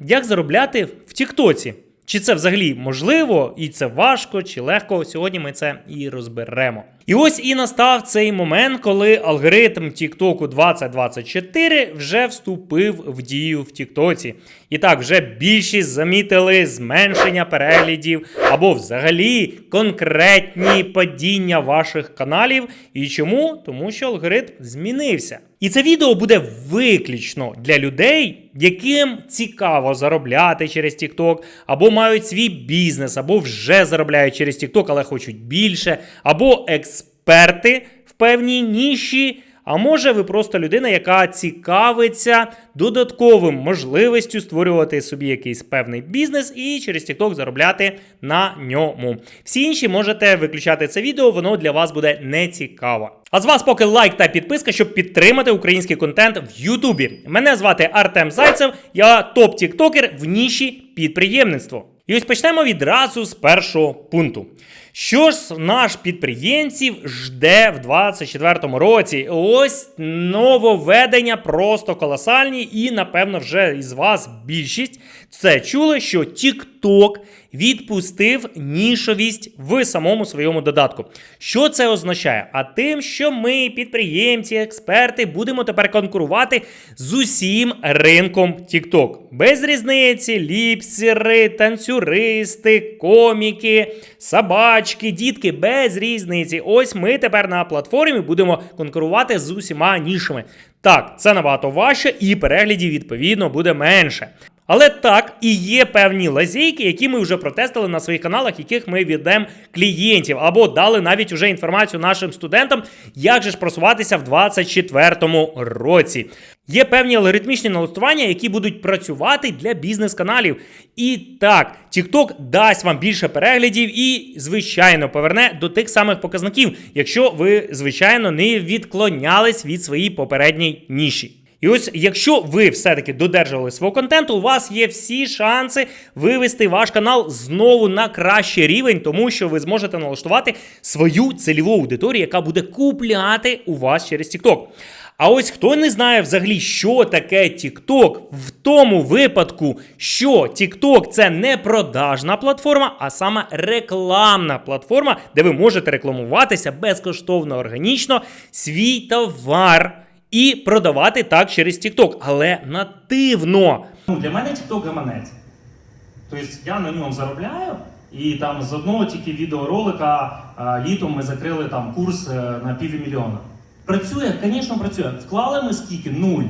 Як заробляти в Тіктоці? Чи це взагалі можливо, і це важко, чи легко? Сьогодні ми це і розберемо. І ось і настав цей момент, коли алгоритм TikTok 2024 вже вступив в дію в Тіктоці. І так, вже більшість замітили зменшення переглядів або взагалі конкретні падіння ваших каналів. І чому? Тому що алгоритм змінився. І це відео буде виключно для людей, яким цікаво заробляти через TikTok, або мають свій бізнес, або вже заробляють через TikTok, але хочуть більше, або експерти в певній ніші. А може, ви просто людина, яка цікавиться додатковим можливістю створювати собі якийсь певний бізнес і через TikTok заробляти на ньому. Всі інші можете виключати це відео, воно для вас буде не цікаво. А з вас поки лайк та підписка, щоб підтримати український контент в Ютубі. Мене звати Артем Зайцев, я топ-тіктокер в ніші підприємництво. І ось почнемо відразу з першого пункту. Що ж наш підприємців жде в 2024 році? Ось нововведення просто колосальні, і напевно вже із вас більшість це чули, що TikTok відпустив нішовість в самому своєму додатку. Що це означає? А тим, що ми, підприємці, експерти, будемо тепер конкурувати з усім ринком TikTok. Без різниці, ліпсери, танцюристи, коміки, собачки, дітки, без різниці. Ось ми тепер на платформі будемо конкурувати з усіма нішами. Так, це набагато важче, і переглядів відповідно буде менше. Але так і є певні лазейки, які ми вже протестили на своїх каналах, яких ми віддаємо клієнтів, або дали навіть вже інформацію нашим студентам, як же ж просуватися в 2024 році. Є певні алгоритмічні налаштування, які будуть працювати для бізнес-каналів. І так, TikTok дасть вам більше переглядів і, звичайно, поверне до тих самих показників, якщо ви, звичайно, не відклонялись від своєї попередньої ніші. І ось, якщо ви все-таки додержували свого контенту, у вас є всі шанси вивести ваш канал знову на кращий рівень, тому що ви зможете налаштувати свою цільову аудиторію, яка буде купляти у вас через TikTok. А ось хто не знає взагалі, що таке TikTok, в тому випадку, що TikTok це не продажна платформа, а саме рекламна платформа, де ви можете рекламуватися безкоштовно органічно свій товар і продавати так через TikTok, але нативно. Ну, для мене TikTok гаманець. Тобто я на ньому заробляю, і там з одного тільки відеоролика а, літом ми закрили там курс е, на півмільйона. Працює, звісно, працює. Вклали ми скільки? Нуль.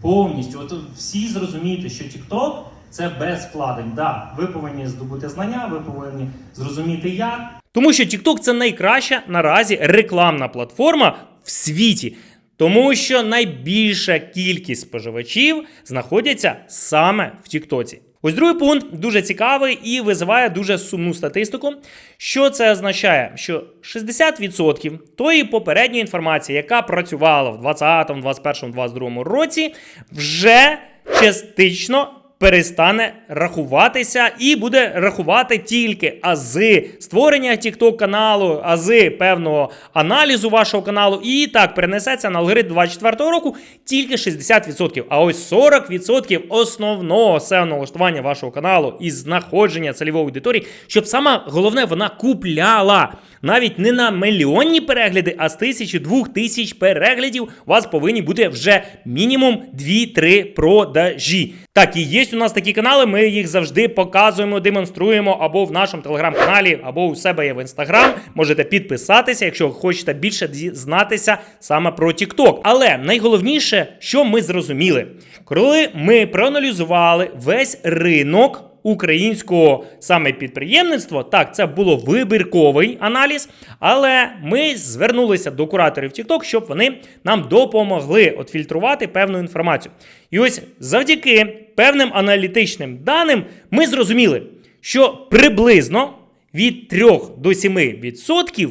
Повністю. От всі зрозумієте, що TikTok це без вкладень. Да, ви повинні здобути знання, ви повинні зрозуміти як. Тому що TikTok це найкраща наразі рекламна платформа в світі. Тому що найбільша кількість споживачів знаходяться саме в Тіктоці. Ось другий пункт дуже цікавий і визиває дуже сумну статистику. Що це означає? Що 60% тої попередньої інформації, яка працювала в 2020, 2021, 2022 році, вже частично перестане рахуватися і буде рахувати тільки ази створення TikTok каналу, ази певного аналізу вашого каналу, і так перенесеться на алгоритм 24 року тільки 60%. А ось 40% основного SEO налаштування вашого каналу і знаходження цільової аудиторії, щоб саме головне вона купляла. Навіть не на мільйонні перегляди, а з тисячі двох тисяч переглядів у вас повинні бути вже мінімум 2-3 продажі. Так, і є у нас такі канали, ми їх завжди показуємо, демонструємо або в нашому телеграм-каналі, або у себе є в інстаграм. Можете підписатися, якщо хочете більше дізнатися саме про TikTok. Але найголовніше, що ми зрозуміли, коли ми проаналізували весь ринок українського саме підприємництва. Так, це було вибірковий аналіз, але ми звернулися до кураторів TikTok, щоб вони нам допомогли от фільтрувати певну інформацію. І ось завдяки певним аналітичним даним ми зрозуміли, що приблизно від 3 до 7%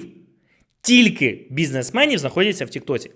тільки бізнесменів знаходяться в Тіктоці.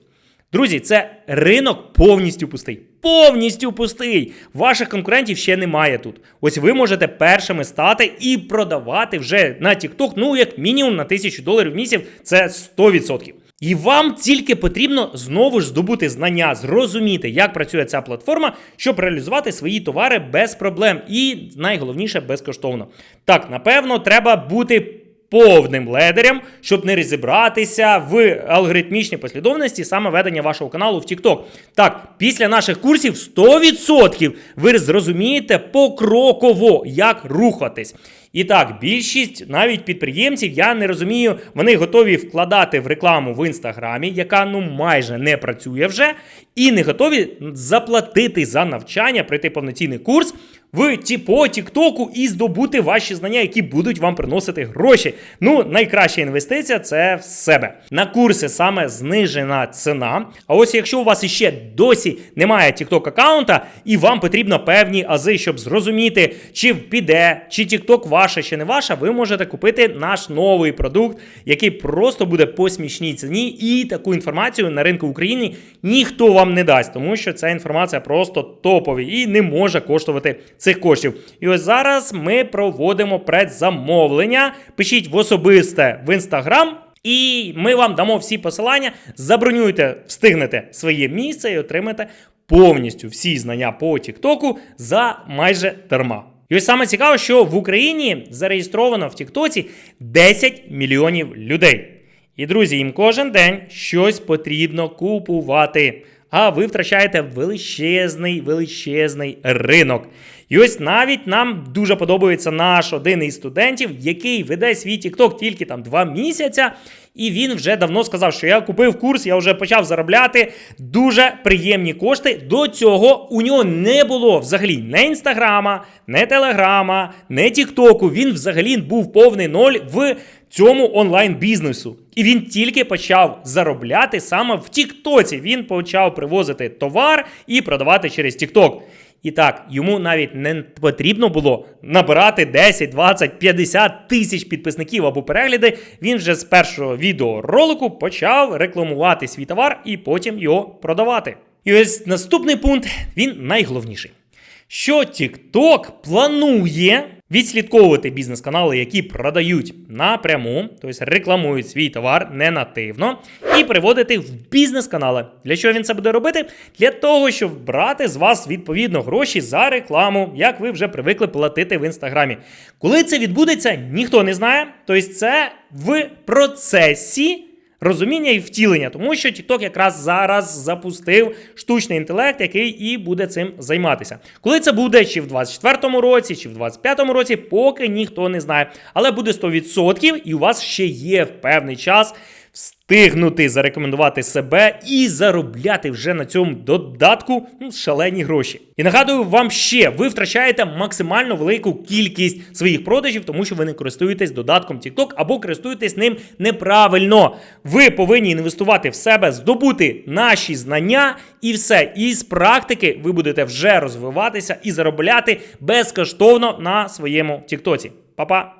Друзі, це ринок повністю пустий. Повністю пустий. Ваших конкурентів ще немає тут. Ось ви можете першими стати і продавати вже на TikTok, ну як мінімум на тисячу доларів в місяць, це 100%. І вам тільки потрібно знову ж здобути знання, зрозуміти, як працює ця платформа, щоб реалізувати свої товари без проблем і найголовніше безкоштовно. Так, напевно, треба бути повним ледерем, щоб не розібратися в алгоритмічній послідовності саме ведення вашого каналу в TikTok. Так, після наших курсів 100% ви зрозумієте покроково, як рухатись. І так, більшість навіть підприємців, я не розумію, вони готові вкладати в рекламу в інстаграмі, яка ну майже не працює вже, і не готові заплатити за навчання, пройти повноцінний курс в ті по Тіктоку і здобути ваші знання, які будуть вам приносити гроші. Ну, найкраща інвестиція це в себе. На курси саме знижена ціна. А ось якщо у вас іще досі немає TikTok аккаунта, і вам потрібно певні ази, щоб зрозуміти, чи піде, чи TikTok ваша, чи не ваша, ви можете купити наш новий продукт, який просто буде по смішній ціні, і таку інформацію на ринку України ніхто вам не дасть, тому що ця інформація просто топові і не може коштувати цих коштів. І ось зараз ми проводимо предзамовлення. Пишіть в особисте в інстаграм. І ми вам дамо всі посилання. Забронюйте, встигнете своє місце і отримаєте повністю всі знання по Тіктоку за майже дарма. І ось саме цікаво, що в Україні зареєстровано в Тіктоці 10 мільйонів людей. І друзі, їм кожен день щось потрібно купувати. А ви втрачаєте величезний, величезний ринок. І ось навіть нам дуже подобається наш один із студентів, який веде свій TikTok тільки там два місяця. І він вже давно сказав, що я купив курс, я вже почав заробляти дуже приємні кошти. До цього у нього не було взагалі не інстаграма, не телеграма, не Тіктоку. Він взагалі був повний ноль в цьому онлайн бізнесу. І він тільки почав заробляти саме в Тіктоці. Він почав привозити товар і продавати через Тікток. І так, йому навіть не потрібно було набирати 10, 20, 50 тисяч підписників або перегляди. Він вже з першого відеоролику почав рекламувати свій товар і потім його продавати. І ось наступний пункт він найголовніший. Що TikTok планує відслідковувати бізнес-канали, які продають напряму, тобто рекламують свій товар не нативно, і приводити в бізнес-канали. Для чого він це буде робити? Для того, щоб брати з вас відповідно гроші за рекламу, як ви вже привикли платити в інстаграмі. Коли це відбудеться, ніхто не знає. Тобто, це в процесі розуміння і втілення, тому що TikTok якраз зараз запустив штучний інтелект, який і буде цим займатися. Коли це буде, чи в 24-му році, чи в 25-му році, поки ніхто не знає. Але буде 100%, і у вас ще є в певний час встигнути зарекомендувати себе і заробляти вже на цьому додатку ну, шалені гроші. І нагадую вам ще, ви втрачаєте максимально велику кількість своїх продажів, тому що ви не користуєтесь додатком TikTok або користуєтесь ним неправильно. Ви повинні інвестувати в себе, здобути наші знання і все. І з практики ви будете вже розвиватися і заробляти безкоштовно на своєму TikTok. Па-па!